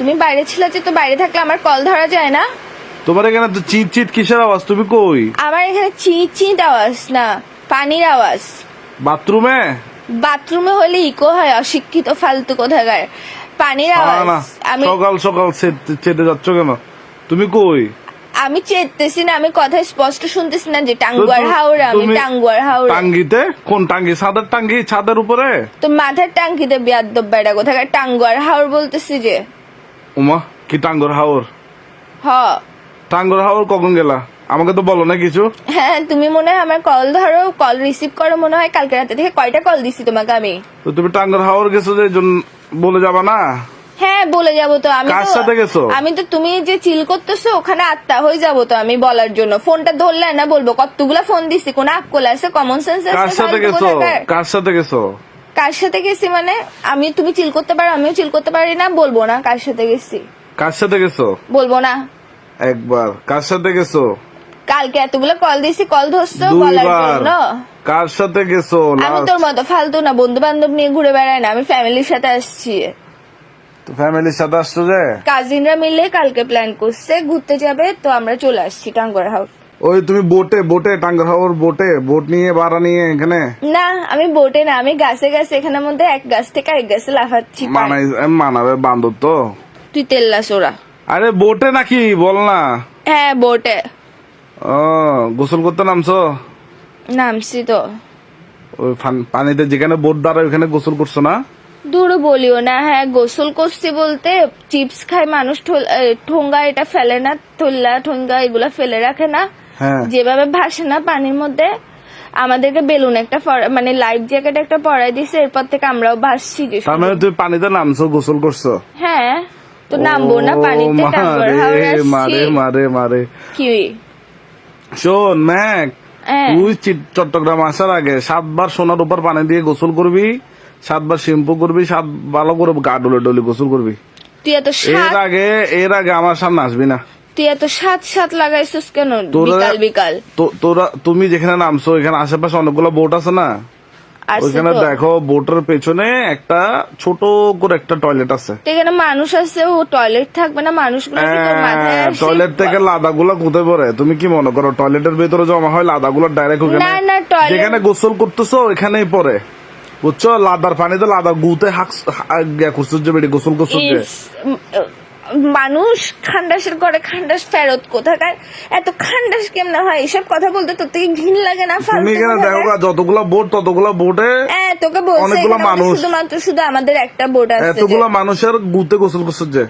তুমি বাইরে ছিলে যে তো বাইরে থাকলে আমার কল ধরা যায় না? তোমার এখানে তো চিট চিট কিসের আওয়াজ? তুমি কই? আমার এখানে চিট চিট আওয়াজ না পানির আওয়াজ। বাথরুমে? বাথরুমে হলে ইকো হয় অশিক্ষিত ফালতু কোথাকার। পানির আওয়াজ আমি সকাল সকাল চেতে যাচ্ছ কেন? তুমি কই? আমি চেতেছি না আমি কথা স্পষ্ট শুনতেছি না যে টাঙ্গুয়ার হাওড়া আমি টাঙ্গুয়ার হাওড়া টাঙ্গিতে? কোন টাঙ্গি? ছাদের টাঙ্গি? ছাদের উপরে? তো মাথার টাঙ্কিতে বিয়াদ্দব বেড়া কোথাকার টাঙ্গুয়ার হাওড় বলতেছি যে। উমা কি টাঙ্গর হাওর? হ। টাঙ্গর হাওর কখন গেলা? আমাকে তো বলো না কিছু। হ্যাঁ তুমি মনে হয় আমার কল ধরো কল রিসিভ করো মনে হয় কালকে রাতে থেকে কয়টা কল দিছি তোমাকে আমি? তো তুমি টাঙ্গর হাওর গেছো যে জন্য বলে যাবা না? হ্যাঁ বলে যাব তো। আমি কার সাথে গেছো? আমি তো তুমি যে চিল করতেছো ওখানে আত্মা হয়ে যাব তো আমি বলার জন্য। ফোনটা ধরলে না বলব কতগুলা ফোন দিছি কোন আক্কল আছে কমন সেন্স আছে কার সাথে গেছো? কার সাথে গেছো? কার সাথে গেছি মানে? আমি তুমি চিল করতে পারো আমিও চিল করতে পারি না বলব না কার সাথে গেছি। কার সাথে গেছো? বলব না। একবার। কার সাথে গেছো? কালকে এতগুলো কল দিছি কল ধরছো বলার জন্য? কার সাথে গেছো? আমি তোর মতো ফালতু না বন্ধু বান্ধব নিয়ে ঘুরে বেড়াই না আমি ফ্যামিলির সাথে আসছি। তো ফ্যামিলির সাথে আসছো যে? কাজিনরা মিলে কালকে প্ল্যান করছে ঘুরতে যাবে তো আমরা চলে আসছি টাঙ্গর হাউস ওই তুমি বোটে বোটে টাঙ্গর হাওর বোটে বোট নিয়ে ভাড়া নিয়ে এখানে? না আমি বোটে না আমি গাছে গাছে এখানে মধ্যে এক গাছ থেকে এক গাছে লাফাচ্ছি মানাই মানাবে বান্ধব তো। তুই তেল্লাস ওরা। আরে বোটে নাকি? বল না। হ্যাঁ বোটে। ও গোসল করতে নামছো? নামছি তো। ওই পানিতে যেখানে বোট দাঁড়ায় ওখানে গোসল করছ না? দূর বলিও না হ্যাঁ গোসল করছি বলতে চিপস খায় মানুষ ঠোল- ঠোঙ্গা এটা ফেলে না ঠোল্লা ঠোঙ্গা এগুলা ফেলে রাখে না। যেভাবে ভাসে না পানির মধ্যে আমাদেরকে বেলুন একটা মানে লাইফ জ্যাকেট একটা পরাই দিছে এরপর থেকে আমরাও ভাসছি তার মানে তুমি পানিতে নামছো গোসল করছ? হ্যাঁ তো নামবো না পানিতে মারে মারে মারে। কি? শোন ম্যাক হ্যাঁ। তুই চট্টগ্রাম আসার আগে সাতবার সোনার উপর পানি দিয়ে গোসল করবি সাতবার শ্যাম্পু করবি সাত ভালো করে গা ডলে ডলে গোসল করবি। তুই এত এর আগে এর আগে আমার সামনে আসবি না। তুই এত সাত সাত লাগাইছিস কেন বিকাল বিকাল? তোরা তুমি যেখানে নামছো এখানে আশেপাশে অনেকগুলো বোট আছে না? ওইখানে দেখো বোটের পেছনে একটা ছোট করে একটা টয়লেট আছে। এখানে মানুষ আছে ও টয়লেট থাকবে না মানুষগুলো আসে? টয়লেট হ্যাঁ, থেকে লাদাগুলো কোথায় পড়ে? তুমি কি মনে করো টয়লেটের ভেতরে জমা হয় লাদাগুলো ডাইরেক্ট ওখানে? না, না, toilet- যেখানে গোসল করতেছো ওইখানেই পড়ে। বুঝছ? লাদার পানিতে লাদা গুতে হাক করছ যে বেড়ে গোসল করছ মানুষ খান্ডাসের করে খান্ডাস ফেরত কোথাকার? এত খান্ডাস কেমনে হয়? এসব কথা বলতে তোর থেকে ঘিন লাগে না তুমি এখানে দেখো যতগুলো বোট ততগুলা বোটে হ্যাঁ তোকে বলছে অনেকগুলো মানুষ। শুধুমাত্র শুধু আমাদের একটা বোর্ড আছে এতগুলো মানুষের গুতে গোসল করছে যে।